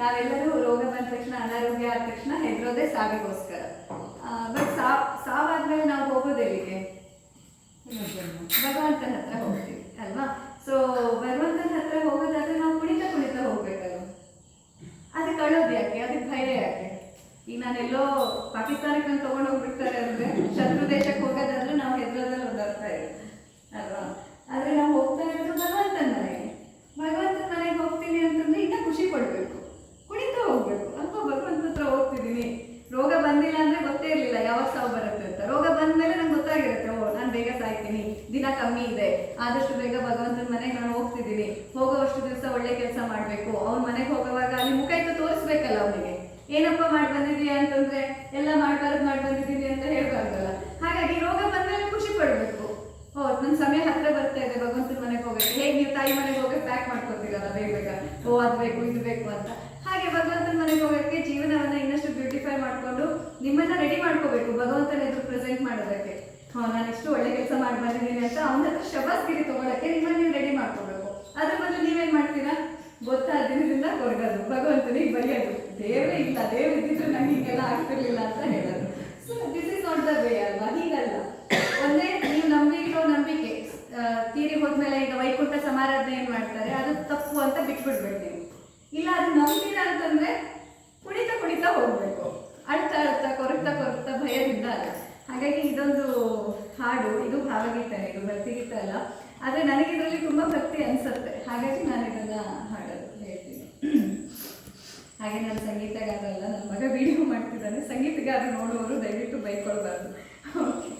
ನಾವೆಲ್ಲರೂ ರೋಗ ಬಂದ ತಕ್ಷಣ, ಅನಾರೋಗ್ಯ ಆದ ತಕ್ಷಣ ಹೆದರೋದೇ ಸಾವಿಗೋಸ್ಕರ. ಬಟ್ ಸಾವ್ ಸಾವಾದ್ಮೇಲೆ ನಾವು ಹೋಗೋದೆಲ್ಲಿಗೆ ಭಗವಂತನ ಹತ್ರ ಹೋಗ್ತೀವಿ, ಅಲ್ವಾ? ಸೊ ಭಗವಂತನ ಹತ್ರ ಹೋಗೋದಾದ್ರೆ ನಾವು ಕುಣಿತ ಕುಣಿತ ಹೋಗ್ಬೇಕಲ್ಲ ಅದಕ್ಕೆ ಅಳೋದು ಯಾಕೆ? ಅದಕ್ಕೆ ಭಯ ಯಾಕೆ? ಈಗ ನಾನೆಲ್ಲೋ ಪಾಕಿಸ್ತಾನಕ್ಕೆ ನಾನು ತಗೊಂಡು ಹೋಗ್ಬಿಡ್ತಾರೆ ಅಂದ್ರೆ, ಶತ್ರು ದೇಶಕ್ಕೆ ಹೋಗೋದಾದ್ರೆ ನಾವು ಹೆದರೋದ್ರಲ್ಲಿ ಅರ್ಥ ಇದೆ, ಅಲ್ವಾ ಆದ್ರೆ ನಾವು ಹೋಗ್ತಾ ಇರೋದು ಭಗವಂತನ ಮನೆಗೆ ಭಗವಂತನ ಮನೆಗೆ ಹೋಗ್ತೀನಿ ಅಂತಂದ್ರೆ ಇನ್ನ ಖುಷಿ ಪಡ್ಬೇಕು ಕುಣಿತಾ ಹೋಗ್ಬೇಕು ಅಲ್ವಾ ಭಗವಂತ ಹತ್ರ ಹೋಗ್ತಿದ್ದೀನಿ ರೋಗ ಬಂದಿಲ್ಲ ಅಂದ್ರೆ ಗೊತ್ತೇ ಇರಲಿಲ್ಲ ಯಾವಾಗ ಸಾವು ಬರುತ್ತೆ ಅಂತ ರೋಗ ಬಂದ್ಮೇಲೆ ನಂಗೆ ಗೊತ್ತಾಗಿರುತ್ತೆ ಓ ನಾನು ಬೇಗ ಸಾಯ್ತೀನಿ ದಿನ ಕಮ್ಮಿ ಇದೆ ಆದಷ್ಟು ಬೇಗ ಭಗವಂತನ ಮನೆಗೆ ನಾನು ಹೋಗ್ತಿದ್ದೀನಿ. ಹೋಗೋವಷ್ಟು ದಿವಸ ಒಳ್ಳೆ ಕೆಲಸ ಮಾಡಬೇಕು. ಅವ್ನ ಮನೆಗೆ ಹೋಗುವಾಗ ಅಲ್ಲಿ ಮುಖ ಇತ್ತು ತೋರಿಸ್ಬೇಕಲ್ಲ ಅವನಿಗೆ. ಏನಪ್ಪ ಮಾಡಿ ಬಂದಿದ್ದೀಯ ಅಂತಂದ್ರೆ, ಎಲ್ಲ ಮಾಡ್ಬಾರ್ದು, ಮಾಡಿ ಬಂದಿದ್ದೀನಿ ಅಂತ ಹೇಳ್ಬಾರ್ದಲ್ಲ. ಹಾಗಾಗಿ ರೋಗ ಬಂದಮೇಲೆ ಖುಷಿ ಪಡಬೇಕು. ಓ ನನ್ನ ಸಮಯ ಹತ್ರ ಬರ್ತಾ ಇದೆ ಭಗವಂತನ ಮನೆಗೆ ಹೋಗಕ್ಕೆ. ಹೇಗೆ ನೀವು ತಾಯಿ ಮನೆಗೆ ಹೋಗಕ್ಕೆ ಪ್ಯಾಕ್ ಮಾಡ್ಕೊತೀರಲ್ಲ ಬೇಗ ಬೇಗ? ಓ, ಅದು ಬೇಕು, ಇದು ಬೇಕು ಅಂತ ಹಾಗೆ ಭಗವಂತನ ಮನೆಗೆ ಹೋಗಕ್ಕೆ ಜೀವನವನ್ನ ಇನ್ನಷ್ಟು ಬ್ಯೂಟಿಫೈ ಮಾಡ್ಕೊಂಡು ನಿಮ್ಮನ್ನ ರೆಡಿ ಮಾಡ್ಕೋಬೇಕು ಭಗವಂತನ ಎದುರು ಪ್ರೆಸೆಂಟ್ ಮಾಡೋದಕ್ಕೆ ಹಾ ನಾನು ಇಷ್ಟು ಬಂದಿದ್ದೀನಿ ಅಂತ ಅವನ ಹತ್ರ ಶಬಾಸ್ಗಿರಿ ತಗೊಳಕ್ಕೆ ನಿಮ್ಮನ್ನ ನೀವು ರೆಡಿ ಮಾಡ್ಕೋಬೇಕು. ಅದ್ರ ಬದಲು ನೀವೇನ್ ಮಾಡ್ತೀರಾ? ಗೊತ್ತಾ ದಿನದಿಂದ ಕೊರಗೋದು ಭಗವಂತನಿಗೆ ಬರೆಯೋದು. ದೇವರೇ ಇಲ್ಲ ದೇವ್ರು ಇದ್ದಿದ್ರು ನಂಗೆ ಹಿಂಗೆಲ್ಲ ಆಗ್ತಿರ್ಲಿಲ್ಲ ಅಂತ ಹೇಳೋದು. So this is not the way ಅಲ್ವಾ? ಹೀಗಲ್ಲ. ಒಂದೇ ನೀವು ನಂಬಿಕೆ. ಆ, ತೀರಿ ಹೋದ್ಮೇಲೆ ಈಗ ವೈಕುಂಠ ಸಮಾರಾಧನೆ ಏನ್ ಮಾಡ್ತಾರೆ? ಅದು ತಪ್ಪು ಅಂತ ಬಿಟ್ಬಿಡ್ಬೇಕು ನೀವು ಇಲ್ಲ ಅದು ನಂಬಿರ ಅಂತಂದ್ರೆ ಕುಣಿತ ಕುಣಿತ ಹೋಗ್ಬೇಕು ಅಳ್ತಾ ಅಳ್ತಾ ಕೊರಗ್ತಾ ಕೊರಗ್ತಾ ಭಯದಿಂದ ಅಲ್ಲ ಹಾಗಾಗಿ ಇದೊಂದು ಹಾಡು ಇದು ಭಾವಗೀತೆ ಇದು ಭಕ್ತಿಗೀತೆ ಅಲ್ಲ ಆದ್ರೆ ನನಗೆ ಇದರಲ್ಲಿ ತುಂಬಾ ಭಕ್ತಿ ಅನ್ಸುತ್ತೆ. ಹಾಗಾಗಿ ನಾನು ಇದನ್ನ ಹಾಡೋದು ಹೇಳ್ತೀನಿ. ಹಾಗೆ ನಾನು ಸಂಗೀತಗಾರ ಅಲ್ಲ ನನ್ನ ಮಗ ವಿಡಿಯೋ ಮಾಡ್ತಿದ್ದಾನೆ. ಸಂಗೀತಗಾರ ನೋಡುವವರು ದಯವಿಟ್ಟು ಬೈಕೊಳ್ಬಾರ್ದು. Okay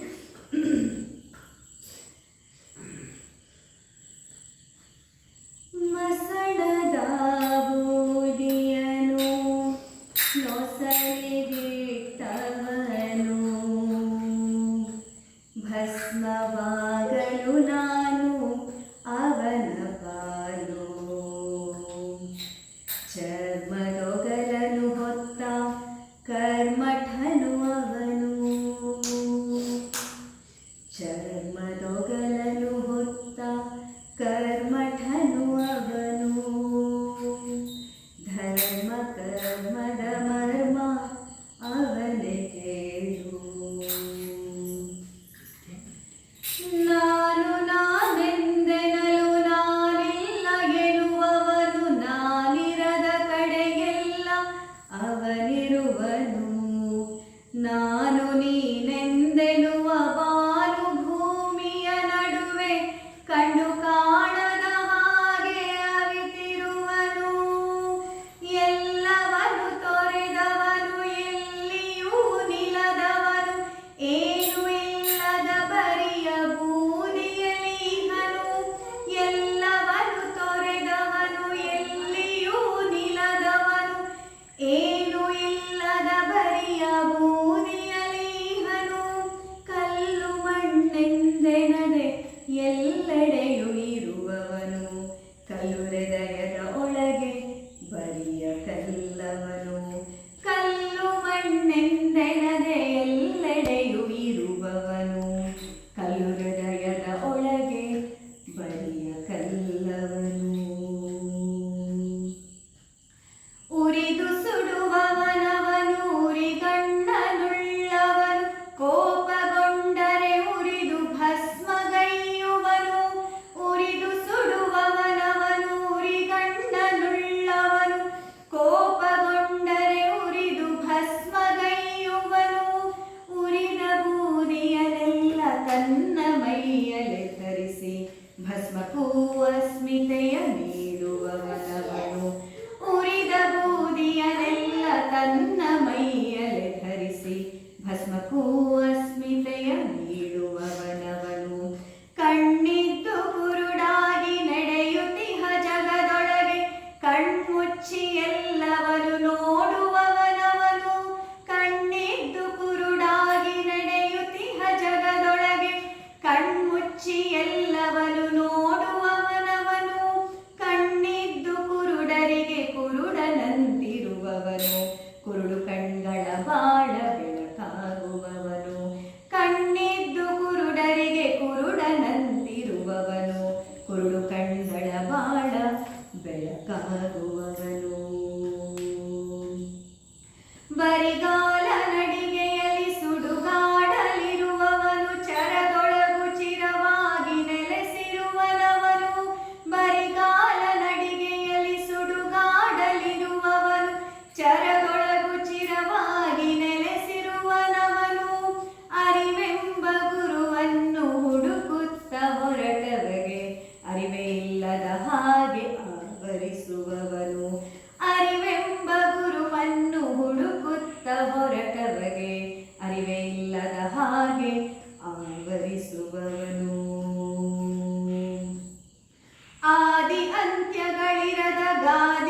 Bye.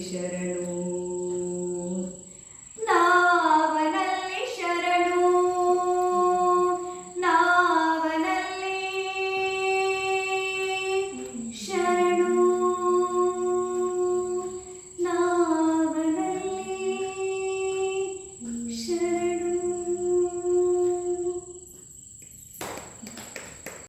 ശരണോ